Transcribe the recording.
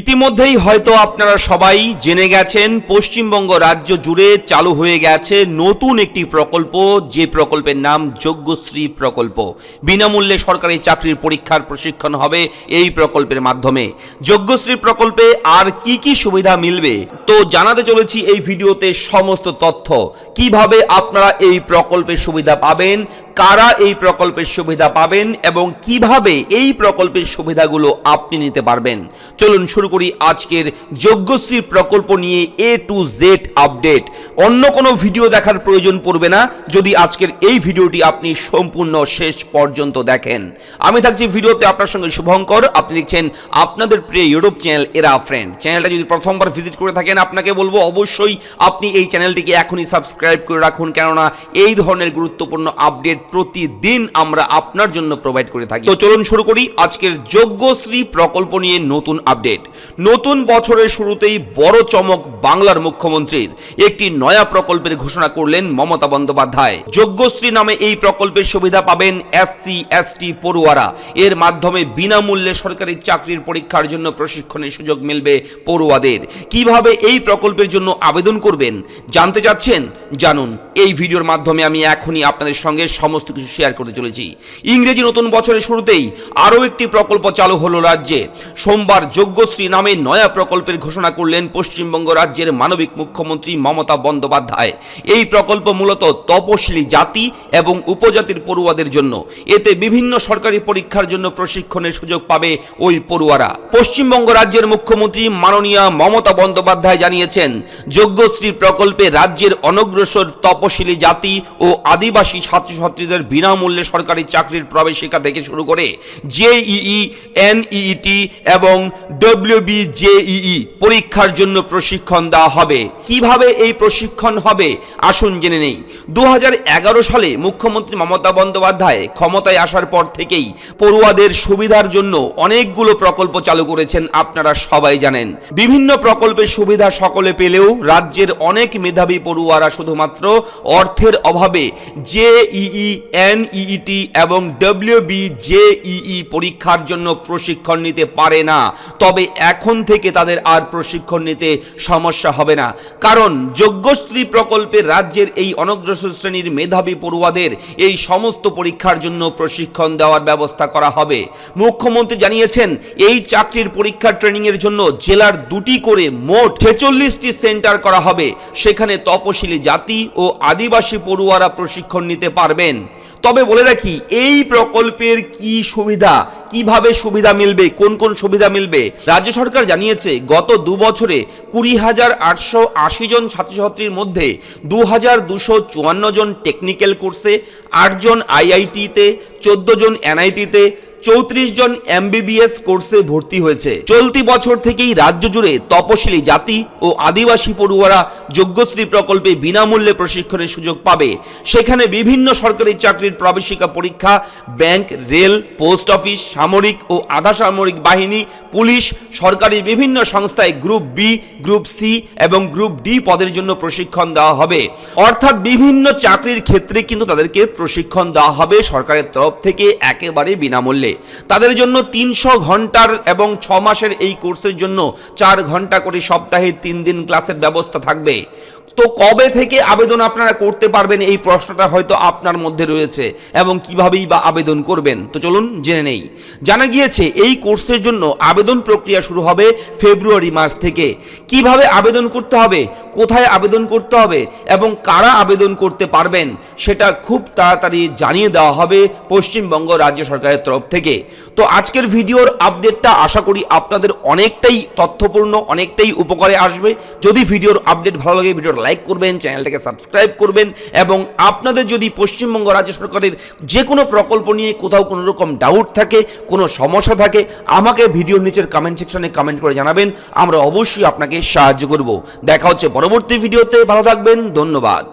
ইতিমধ্যেই হয়তো আপনারা সবাই জেনে গেছেন, পশ্চিমবঙ্গ রাজ্য জুড়ে চালু হয়ে গেছে নতুন একটি প্রকল্প, যে প্রকল্পের নাম যোগ্যশ্রী প্রকল্প। বিনামূল্যে সরকারি চাকরির পরীক্ষার প্রশিক্ষণ হবে এই প্রকল্পের মাধ্যমে। যোগ্যশ্রী প্রকল্পে আর কি কি সুবিধা মিলবে? তো জানাতে চলেছি এই ভিডিওতে সমস্ত তথ্য। কীভাবে আপনারা এই প্রকল্পের সুবিধা পাবেন? কারা এই প্রকল্পের সুবিধা পাবেন? এবং কীভাবে এই প্রকল্পের সুবিধাগুলো আপনি নিতে পারবেন? চলুন শুরু করি আজকের যোগ্যশ্রী প্রকল্প নিয়ে এ টু জেড আপডেট অন্য কোনো ভিডিও দেখার প্রয়োজন পড়বে না, যদি আজকের এই ভিডিওটি আপনি সম্পূর্ণ শেষ পর্যন্ত দেখেন। আমি থাকছি ভিডিওতে আপনার সঙ্গে শুভঙ্কর, আপনি দেখছেন আপনাদের প্রিয় ইউটিউব চ্যানেল এরা ফ্রেন্ড চ্যানেলটা যদি প্রথমবার ভিজিট করে থাকেন, আপনাকে বলব অবশ্যই আপনি এই চ্যানেলটিকে এখনই সাবস্ক্রাইব করে রাখুন, কেননা এই ধরনের গুরুত্বপূর্ণ আপডেট প্রতিদিন আমরা আপনার জন্য প্রোভাইড করে থাকি। তো চলুন শুরু করি আজকের যোগ্যশ্রী প্রকল্প নিয়ে নতুন আপডেট নতুন বছরের শুরুতেই বড় চমক বাংলার মুখ্যমন্ত্রীর। একটি নয়া প্রকল্পের ঘোষণা করলেন মমতা বন্দ্যোপাধ্যায়। যোগ্যশ্রী নামে এই প্রকল্পের সুবিধা পাবেন এসসি এসটি পড়ুয়ারা। এর মাধ্যমে বিনামূল্যে সরকারি চাকরির পরীক্ষার জন্য প্রশিক্ষণের সুযোগ মিলবে পড়ুয়াদের। কীভাবে এই প্রকল্পের জন্য আবেদন করবেন? জানতে চাচ্ছেন জানুন। এই ভিডিওর মাধ্যমে আমি এখনই আপনাদের সঙ্গে সমস্ত কিছু শেয়ার করতে চলেছি। ইংরেজি নতুন বছরের শুরুতেই আরও একটি প্রকল্প চালু হলো রাজ্যে। সোমবার যোগ্যশ্রী নামে নয়া প্রকল্পের ঘোষণা করলেন পশ্চিমবঙ্গ রাজ্যের মানবিক মুখ্যমন্ত্রী মমতা বন্দ্যোপাধ্যায়। এই প্রকল্প মূলত তপশিলি জাতি এবং উপজাতির পড়ুয়াদের জন্য। এতে বিভিন্ন সরকারি পরীক্ষার জন্য প্রশিক্ষণের সুযোগ পাবে ওই পড়ুয়ারা। পশ্চিমবঙ্গ রাজ্যের মুখ্যমন্ত্রী মাননীয় মমতা বন্দ্যোপাধ্যায় জানিয়েছেন যোগ্যশ্রী প্রকল্পে রাজ্যের অনগ্রসর তপশিলি জাতি ও আদিবাসী ছাত্রছাত্রীদের বিনামূল্যে সরকারি চাকরির প্রবেশিকা থেকে শুরু করে জেইই, এনইইটি এবং ডব্লিউবি জেইই পরীক্ষার জন্য প্রশিক্ষণ দেওয়া হবে। কীভাবে এই প্রশিক্ষণ হবে? আসুন জেনে নেই। দু সালে মুখ্যমন্ত্রী মমতা বন্দ্যোপাধ্যায় ক্ষমতায় আসার পর থেকেই পড়ুয়াদের সুবিধার জন্য অনেকগুলো প্রকল্প চালু করেছেন আপনারা সবাই জানেন। বিভিন্ন প্রকল্পের সুবিধা সকলে পেলেও রাজ্যের অনেক মেধাবী পড়ুয়ারা শুধুমাত্র অর্থের অভাবে জেইই এনইইটি এবং ডব্লিউবি জেইই পরীক্ষার জন্য প্রশিক্ষণ নিতে পারে না। তবে এখন থেকে তাদের আর প্রশিক্ষণ নিতে সমস্যা হবে না। কারণ যোগ্যশ্রী প্রকল্পে রাজ্যের এই অনগ্রসর শ্রেণির মেধাবী পড়ুয়াদের এই সমস্ত পরীক্ষার জন্য প্রশিক্ষণ দেওয়ার ব্যবস্থা করা হবে। মুখ্যমন্ত্রী জানিয়েছেন, এই চাকরির পরীক্ষা ট্রেনিংয়ের জন্য জেলার দুটি করে মোট ছেচল্লিশটি সেন্টার করা হবে। সেখানে তপশিলি জাতি ও আদিবাসী পড়ুয়ারা প্রশিক্ষণ নিতে পারবেন। তবে বলে রাখি, এই প্রকল্পের কি সুবিধা? কীভাবে সুবিধা মিলবে? কোন কোন সুবিধা মিলবে? রাজ্য সরকার জানিয়েছে, গত দু বছরে কুড়ি হাজার আটশো আশি জন ছাত্রছাত্রীর মধ্যে দু হাজার দুশো চুয়ান্ন জন টেকনিক্যাল কোর্সে আটজন আইআইটিতে চোদ্দ জন এনআইটিতে চৌত্রিশ জন এমবিবিএস কোর্সে ভর্তি হয়েছে। চলতি বছর থেকেই রাজ্য জুড়ে তপশিলি জাতি ও আদিবাসী পড়ুয়ারা যোগ্যশ্রী প্রকল্পে বিনামূল্যে প্রশিক্ষণের সুযোগ পাবে। সেখানে বিভিন্ন সরকারি চাকরির প্রবেশিকা পরীক্ষা, ব্যাংক, রেল, পোস্ট অফিস, সামরিক ও আধা সামরিক বাহিনী, পুলিশ, সরকারি বিভিন্ন সংস্থায় গ্রুপ বি, গ্রুপ সি এবং গ্রুপ ডি পদের জন্য প্রশিক্ষণ দেওয়া হবে। অর্থাৎ বিভিন্ন চাকরির ক্ষেত্রে কিন্তু তাদেরকে প্রশিক্ষণ দেওয়া হবে সরকারের তরফ থেকে একেবারে বিনামূল্যে। তাদের জন্য তিনশো ঘণ্টার এবং ছ মাসের এই কোর্সের জন্য চার ঘণ্টা করে সপ্তাহে তিন দিন ক্লাসের ব্যবস্থা থাকবে। তো কবে থেকে আবেদন আপনারা করতে পারবেন? এই প্রশ্নটা হয়তো আপনার মধ্যে রয়েছে এবং কিভাবেই বা আবেদন করবেন? তো চলুন জেনে নেই। জানা গিয়েছে, এই কোর্সের জন্য আবেদন প্রক্রিয়া শুরু হবে ফেব্রুয়ারি মাস থেকে। কীভাবে আবেদন করতে হবে? কোথায় আবেদন করতে হবে? এবং কারা আবেদন করতে পারবেন? সেটা খুব তাড়াতাড়ি জানিয়ে দেওয়া হবে পশ্চিমবঙ্গ রাজ্য সরকারের তরফ থেকে। তো আজকের ভিডিওর আপডেটটা আশা করি আপনাদের অনেকটাই তথ্যপূর্ণ, অনেকটাই উপকারে আসবে। যদি ভিডিওর আপডেট ভালো লাগে ভিডিওর লাইক করবেন, চ্যানেলটাকে সাবস্ক্রাইব করবেন এবং আপনাদের যদি পশ্চিমবঙ্গ রাজ্য সরকারের যে কোনো প্রকল্প নিয়ে কোথাও কোনো রকম ডাউট থাকে, কোনো সমস্যা থাকে, আমাকে ভিডিওর নিচের কমেন্ট সেকশনে কমেন্ট করে জানাবেন। আমরা অবশ্যই আপনাকে সাহায্য করব। দেখা হচ্ছে পরবর্তী ভিডিওতে। ভালো থাকবেন, ধন্যবাদ।